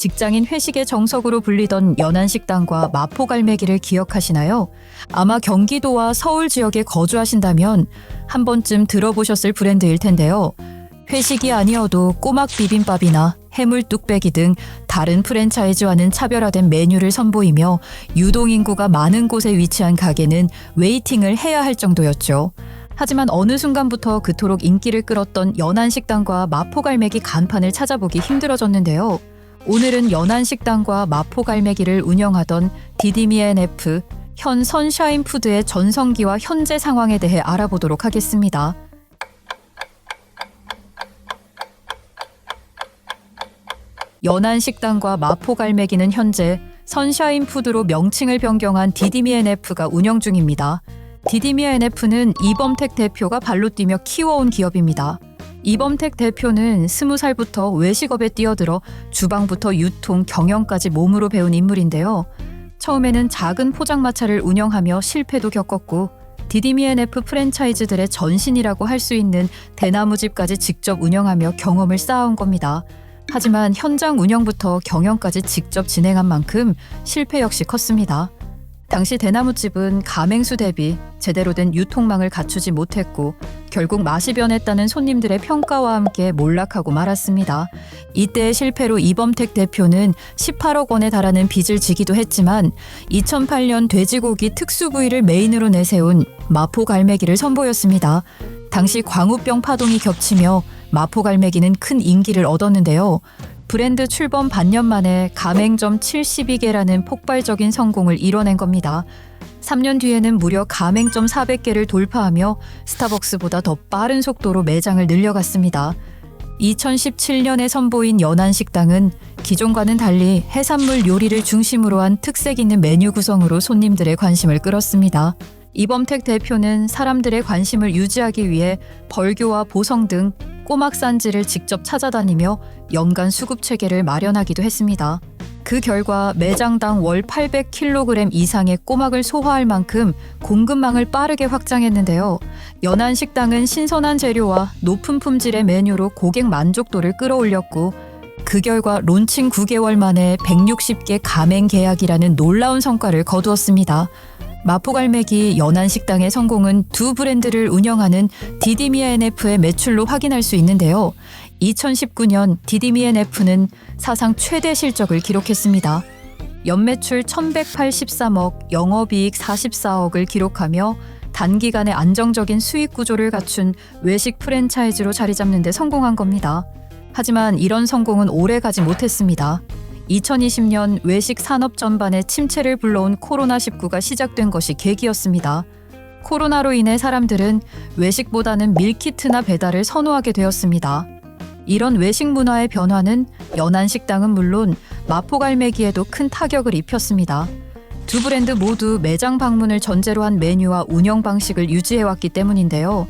직장인 회식의 정석으로 불리던 연안식당과 마포갈매기를 기억하시나요? 아마 경기도와 서울 지역에 거주하신다면 한 번쯤 들어보셨을 브랜드일 텐데요. 회식이 아니어도 꼬막 비빔밥이나 해물 뚝배기 등 다른 프랜차이즈와는 차별화된 메뉴를 선보이며 유동인구가 많은 곳에 위치한 가게는 웨이팅을 해야 할 정도였죠. 하지만 어느 순간부터 그토록 인기를 끌었던 연안식당과 마포갈매기 간판을 찾아보기 힘들어졌는데요. 오늘은 연안식당과 마포갈매기를 운영하던 디디미엔F 현 선샤인푸드의 전성기와 현재 상황에 대해 알아보도록 하겠습니다. 연안식당과 마포갈매기는 현재 선샤인푸드로 명칭을 변경한 디디미엔F가 운영 중입니다. 디디미엔F는 이범택 대표가 발로 뛰며 키워온 기업입니다. 이범택 대표는 스무 살부터 외식업에 뛰어들어 주방부터 유통, 경영까지 몸으로 배운 인물인데요. 처음에는 작은 포장마차를 운영하며 실패도 겪었고 디디미엔F 프랜차이즈들의 전신이라고 할 수 있는 대나무집까지 직접 운영하며 경험을 쌓아온 겁니다. 하지만 현장 운영부터 경영까지 직접 진행한 만큼 실패 역시 컸습니다. 당시 대나무집은 가맹수 대비 제대로 된 유통망을 갖추지 못했고 결국 맛이 변했다는 손님들의 평가와 함께 몰락하고 말았습니다. 이때의 실패로 이범택 대표는 18억 원에 달하는 빚을 지기도 했지만 2008년 돼지고기 특수 부위를 메인으로 내세운 마포 갈매기를 선보였습니다. 당시 광우병 파동이 겹치며 마포 갈매기는 큰 인기를 얻었는데요. 브랜드 출범 반년 만에 가맹점 72개라는 폭발적인 성공을 이뤄낸 겁니다. 3년 뒤에는 무려 가맹점 400개를 돌파하며 스타벅스보다 더 빠른 속도로 매장을 늘려갔습니다. 2017년에 선보인 연안식당은 기존과는 달리 해산물 요리를 중심으로 한 특색 있는 메뉴 구성으로 손님들의 관심을 끌었습니다. 이범택 대표는 사람들의 관심을 유지하기 위해 벌교와 보성 등 꼬막 산지를 직접 찾아다니며 연간 수급 체계를 마련하기도 했습니다. 그 결과 매장당 월 800kg 이상의 꼬막을 소화할 만큼 공급망을 빠르게 확장했는데요. 연안 식당은 신선한 재료와 높은 품질의 메뉴로 고객 만족도를 끌어올렸고 그 결과 론칭 9개월 만에 160개 가맹 계약이라는 놀라운 성과를 거두었습니다. 마포갈매기 연안식당의 성공은 두 브랜드를 운영하는 디디미엔F의 매출로 확인할 수 있는데요. 2019년 디디미엔F는 사상 최대 실적을 기록했습니다. 연매출 1183억, 영업이익 44억을 기록하며 단기간에 안정적인 수익 구조를 갖춘 외식 프랜차이즈로 자리 잡는 데 성공한 겁니다. 하지만 이런 성공은 오래 가지 못했습니다. 2020년 외식 산업 전반에 침체를 불러온 코로나19가 시작된 것이 계기였습니다. 코로나로 인해 사람들은 외식보다는 밀키트나 배달을 선호하게 되었습니다. 이런 외식 문화의 변화는 연안식당은 물론 마포갈매기에도 큰 타격을 입혔습니다. 두 브랜드 모두 매장 방문을 전제로 한 메뉴와 운영 방식을 유지해왔기 때문인데요.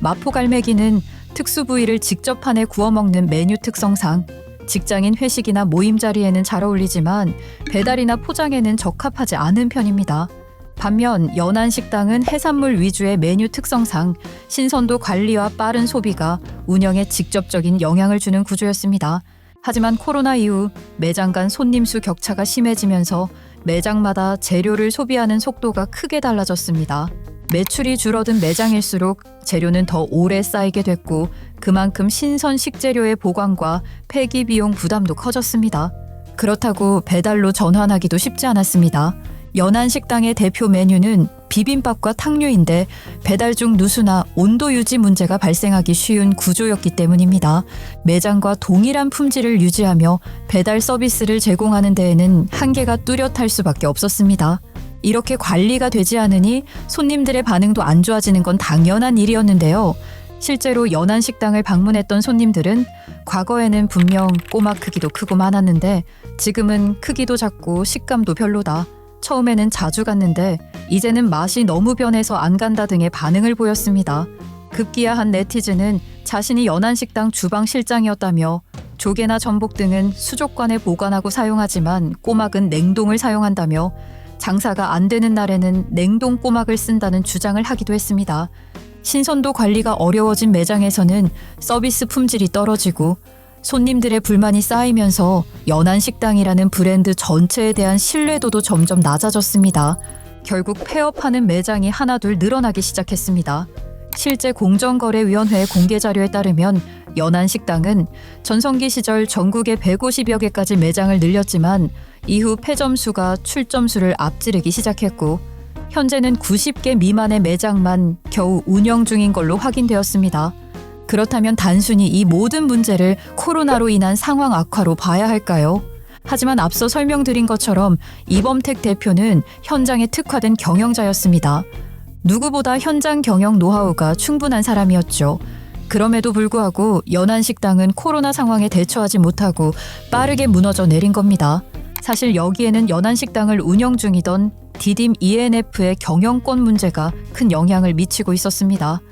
마포갈매기는 특수 부위를 직접 판에 구워 먹는 메뉴 특성상 직장인 회식이나 모임 자리에는 잘 어울리지만 배달이나 포장에는 적합하지 않은 편입니다. 반면 연안 식당은 해산물 위주의 메뉴 특성상 신선도 관리와 빠른 소비가 운영에 직접적인 영향을 주는 구조였습니다. 하지만 코로나 이후 매장 간 손님 수 격차가 심해지면서 매장마다 재료를 소비하는 속도가 크게 달라졌습니다. 매출이 줄어든 매장일수록 재료는 더 오래 쌓이게 됐고 그만큼 신선 식재료의 보관과 폐기 비용 부담도 커졌습니다. 그렇다고 배달로 전환하기도 쉽지 않았습니다. 연안 식당의 대표 메뉴는 비빔밥과 탕류인데 배달 중 누수나 온도 유지 문제가 발생하기 쉬운 구조였기 때문입니다. 매장과 동일한 품질을 유지하며 배달 서비스를 제공하는 데에는 한계가 뚜렷할 수밖에 없었습니다. 이렇게 관리가 되지 않으니 손님들의 반응도 안 좋아지는 건 당연한 일이었는데요. 실제로 연안 식당을 방문했던 손님들은 과거에는 분명 꼬막 크기도 크고 많았는데 지금은 크기도 작고 식감도 별로다. 처음에는 자주 갔는데 이제는 맛이 너무 변해서 안 간다 등의 반응을 보였습니다. 급기야 한 네티즌은 자신이 연안식당 주방 실장이었다며 조개나 전복 등은 수족관에 보관하고 사용하지만 꼬막은 냉동을 사용한다며 장사가 안 되는 날에는 냉동 꼬막을 쓴다는 주장을 하기도 했습니다. 신선도 관리가 어려워진 매장에서는 서비스 품질이 떨어지고 손님들의 불만이 쌓이면서 연안식당이라는 브랜드 전체에 대한 신뢰도도 점점 낮아졌습니다. 결국 폐업하는 매장이 하나둘 늘어나기 시작했습니다. 실제 공정거래위원회 공개 자료에 따르면 연안식당은 전성기 시절 전국에 150여 개까지 매장을 늘렸지만 이후 폐점 수가 출점 수를 앞지르기 시작했고 현재는 90개 미만의 매장만 겨우 운영 중인 걸로 확인되었습니다. 그렇다면 단순히 이 모든 문제를 코로나로 인한 상황 악화로 봐야 할까요? 하지만 앞서 설명드린 것처럼 이범택 대표는 현장에 특화된 경영자였습니다. 누구보다 현장 경영 노하우가 충분한 사람이었죠. 그럼에도 불구하고 연안식당은 코로나 상황에 대처하지 못하고 빠르게 무너져 내린 겁니다. 사실 여기에는 연안식당을 운영 중이던 디딤 ENF의 경영권 문제가 큰 영향을 미치고 있었습니다.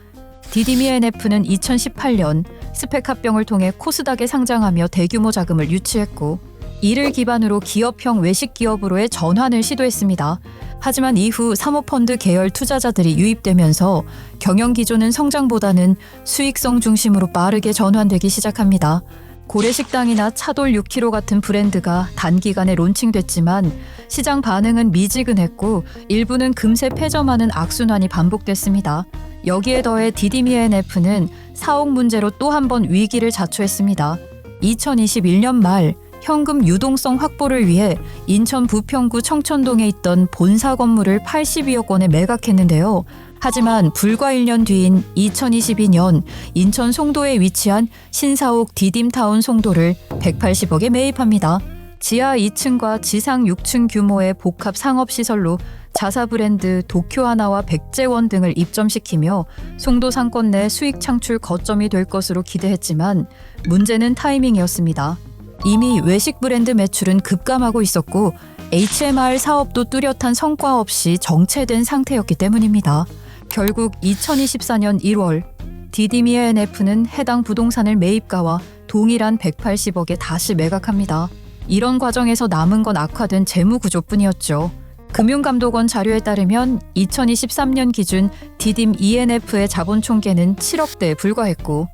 디딤 ENF는 2018년 스펙 합병을 통해 코스닥에 상장하며 대규모 자금을 유치했고 이를 기반으로 기업형 외식 기업으로의 전환을 시도했습니다. 하지만 이후 사모펀드 계열 투자자들이 유입되면서 경영 기조는 성장보다는 수익성 중심으로 빠르게 전환되기 시작합니다. 고래식당이나 차돌 6kg 같은 브랜드가 단기간에 론칭됐지만 시장 반응은 미지근했고 일부는 금세 폐점하는 악순환이 반복됐습니다. 여기에 더해 디디미엔F는 사옥 문제로 또 한 번 위기를 자초했습니다. 2021년 말 현금 유동성 확보를 위해 인천 부평구 청천동에 있던 본사 건물을 82억 원에 매각했는데요. 하지만 불과 1년 뒤인 2022년 인천 송도에 위치한 신사옥 디딤타운 송도를 180억에 매입합니다. 지하 2층과 지상 6층 규모의 복합 상업시설로 자사 브랜드 도쿄하나와 백제원 등을 입점시키며 송도 상권 내 수익 창출 거점이 될 것으로 기대했지만 문제는 타이밍이었습니다. 이미 외식 브랜드 매출은 급감하고 있었고 HMR 사업도 뚜렷한 성과 없이 정체된 상태였기 때문입니다. 결국 2024년 1월 디디미에NF는 해당 부동산을 매입가와 동일한 180억에 다시 매각합니다. 이런 과정에서 남은 건 악화된 재무 구조뿐이었죠. 금융감독원 자료에 따르면 2023년 기준 디딤 ENF의 자본 총계는 7억대에 불과했고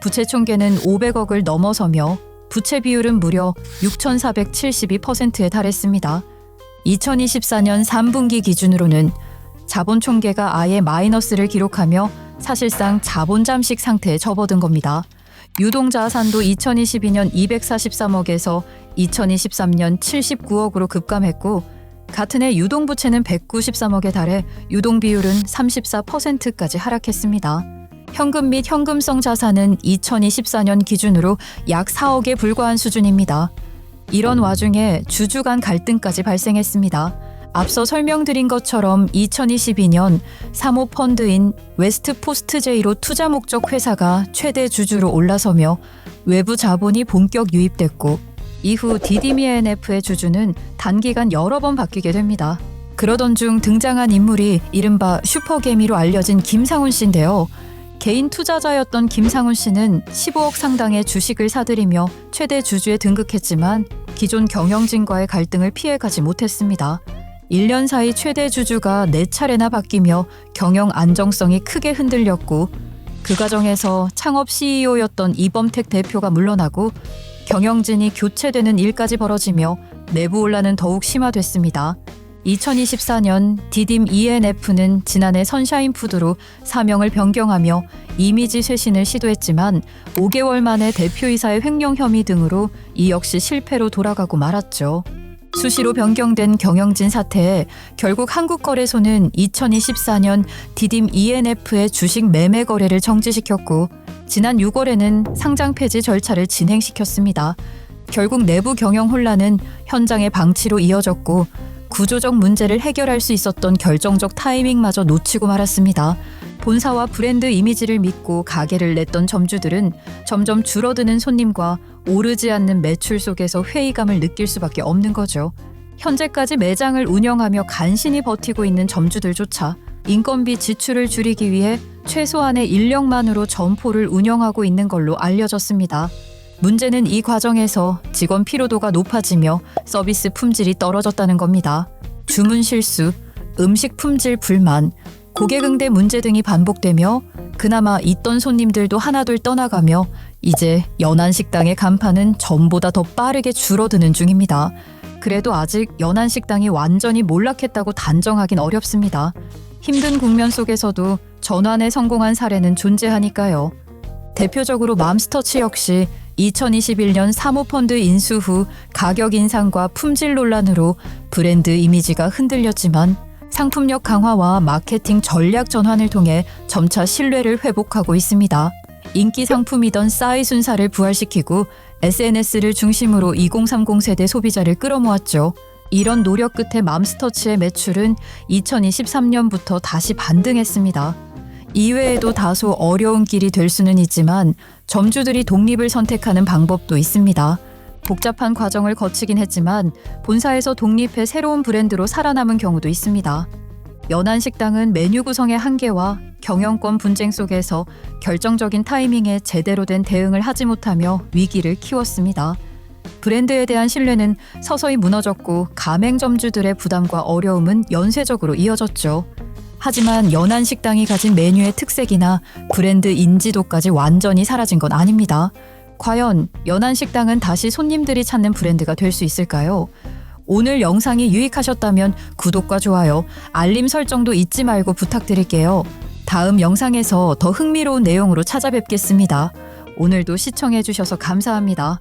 부채 총계는 500억을 넘어서며 부채 비율은 무려 6,472%에 달했습니다. 2024년 3분기 기준으로는 자본 총계가 아예 마이너스를 기록하며 사실상 자본 잠식 상태에 접어든 겁니다. 유동 자산도 2022년 243억에서 2023년 79억으로 급감했고 같은 해 유동 부채는 193억에 달해 유동 비율은 34%까지 하락했습니다. 현금 및 현금성 자산은 2024년 기준으로 약 4억에 불과한 수준입니다. 이런 와중에 주주 간 갈등까지 발생했습니다. 앞서 설명드린 것처럼 2022년 사모펀드인 웨스트포스트제이로 투자 목적 회사가 최대 주주로 올라서며 외부 자본이 본격 유입됐고 이후 디디미엔F의 주주는 단기간 여러 번 바뀌게 됩니다. 그러던 중 등장한 인물이 이른바 슈퍼개미로 알려진 김상훈 씨인데요. 개인 투자자였던 김상훈 씨는 15억 상당의 주식을 사들이며 최대 주주에 등극했지만 기존 경영진과의 갈등을 피해가지 못했습니다. 1년 사이 최대 주주가 4차례나 바뀌며 경영 안정성이 크게 흔들렸고 그 과정에서 창업 CEO였던 이범택 대표가 물러나고 경영진이 교체되는 일까지 벌어지며 내부 혼란은 더욱 심화됐습니다. 2024년 디딤 ENF는 지난해 선샤인 푸드로 사명을 변경하며 이미지 쇄신을 시도했지만 5개월 만에 대표이사의 횡령 혐의 등으로 이 역시 실패로 돌아가고 말았죠. 수시로 변경된 경영진 사태에 결국 한국거래소는 2024년 디딤 ENF의 주식 매매 거래를 정지시켰고 지난 6월에는 상장 폐지 절차를 진행시켰습니다. 결국 내부 경영 혼란은 현장의 방치로 이어졌고 구조적 문제를 해결할 수 있었던 결정적 타이밍마저 놓치고 말았습니다. 본사와 브랜드 이미지를 믿고 가게를 냈던 점주들은 점점 줄어드는 손님과 오르지 않는 매출 속에서 회의감을 느낄 수밖에 없는 거죠. 현재까지 매장을 운영하며 간신히 버티고 있는 점주들조차 인건비 지출을 줄이기 위해 최소한의 인력만으로 점포를 운영하고 있는 걸로 알려졌습니다. 문제는 이 과정에서 직원 피로도가 높아지며 서비스 품질이 떨어졌다는 겁니다. 주문 실수, 음식 품질 불만, 고객 응대 문제 등이 반복되며 그나마 있던 손님들도 하나둘 떠나가며 이제 연안식당의 간판은 전보다 더 빠르게 줄어드는 중입니다. 그래도 아직 연안식당이 완전히 몰락했다고 단정하긴 어렵습니다. 힘든 국면 속에서도 전환에 성공한 사례는 존재하니까요. 대표적으로 맘스터치 역시 2021년 사모펀드 인수 후 가격 인상과 품질 논란으로 브랜드 이미지가 흔들렸지만 상품력 강화와 마케팅 전략 전환을 통해 점차 신뢰를 회복하고 있습니다. 인기 상품이던 싸이 순사를 부활시키고 SNS를 중심으로 2030 세대 소비자를 끌어모았죠. 이런 노력 끝에 맘스터치의 매출은 2023년부터 다시 반등했습니다. 이외에도 다소 어려운 길이 될 수는 있지만 점주들이 독립을 선택하는 방법도 있습니다. 복잡한 과정을 거치긴 했지만 본사에서 독립해 새로운 브랜드로 살아남은 경우도 있습니다. 연안식당은 메뉴 구성의 한계와 경영권 분쟁 속에서 결정적인 타이밍에 제대로 된 대응을 하지 못하며 위기를 키웠습니다. 브랜드에 대한 신뢰는 서서히 무너졌고 가맹점주들의 부담과 어려움은 연쇄적으로 이어졌죠. 하지만 연안식당이 가진 메뉴의 특색이나 브랜드 인지도까지 완전히 사라진 건 아닙니다. 과연 연안식당은 다시 손님들이 찾는 브랜드가 될 수 있을까요? 오늘 영상이 유익하셨다면 구독과 좋아요, 알림 설정도 잊지 말고 부탁드릴게요. 다음 영상에서 더 흥미로운 내용으로 찾아뵙겠습니다. 오늘도 시청해주셔서 감사합니다.